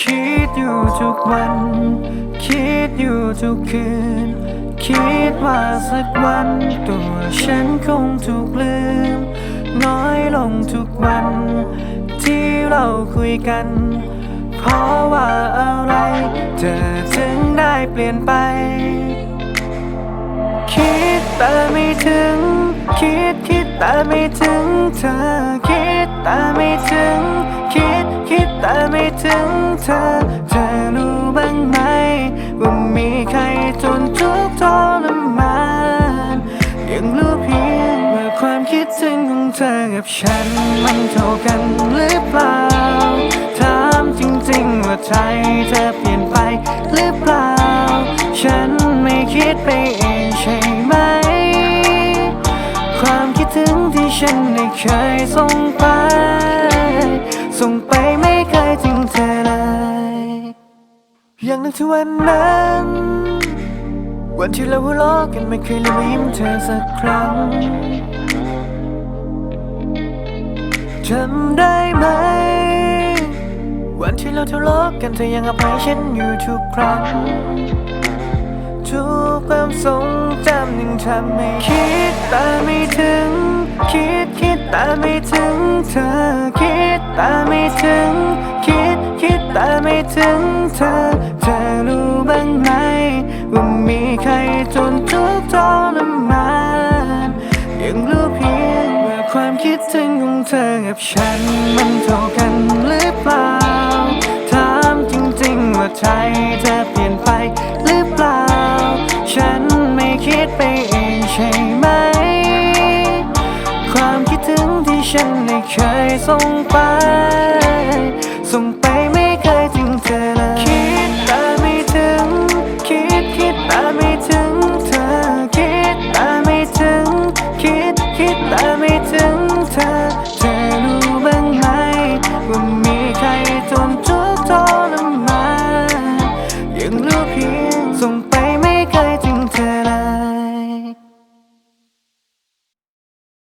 คิดอยู่ทุกวัน คิดอยู่ทุกคืน คิดว่าสักวันตัวฉันคงถูกลืม น้อยลงทุกวัน ที่เราคุยกัน เพราะว่าอะไร เธอถึงได้เปลี่ยนไป คิดแต่ไม่ถึง คิดคิดแต่ไม่ถึง เธอคิดแต่ไม่ถึง ถึงเธอ เธอรู้บ้างไหม ว่ามีใครจนทุกทรมานยังรู้เพียงว่าความคิดถึงของเธอกับฉัน มันเท่ากันหรือเปล่า ถามจริงๆว่าใจเธอเปลี่ยนไปหรือเปล่า ฉันไม่คิดไปเองใช่ไหม ความคิดถึงที่ฉันได้เคยส่งไป ส่งไป อย่างนึกถึงวันนั้น วันที่เราหัวเราะกันไม่เคยลืมยิ้มเธอสักครั้งจำได้ไหม วันที่เราทะเลาะกันเธอยังอภัยฉันอยู่ทุกครั้ง ทุกความทรงจำยังทำให้คิดแต่ไม่ถึง คิดคิดแต่ไม่ถึงเธอคิดแต่ไม่ถึง คิดคิดแต่ไม่ถึงเธอ ฉันมันเท่ากันหรือเปล่า ถามจริงๆว่าใจจะเปลี่ยนไปหรือเปล่า ฉันไม่คิดไปเองใช่ไหม ความคิดถึงที่ฉันได้เคยส่งไปส่ง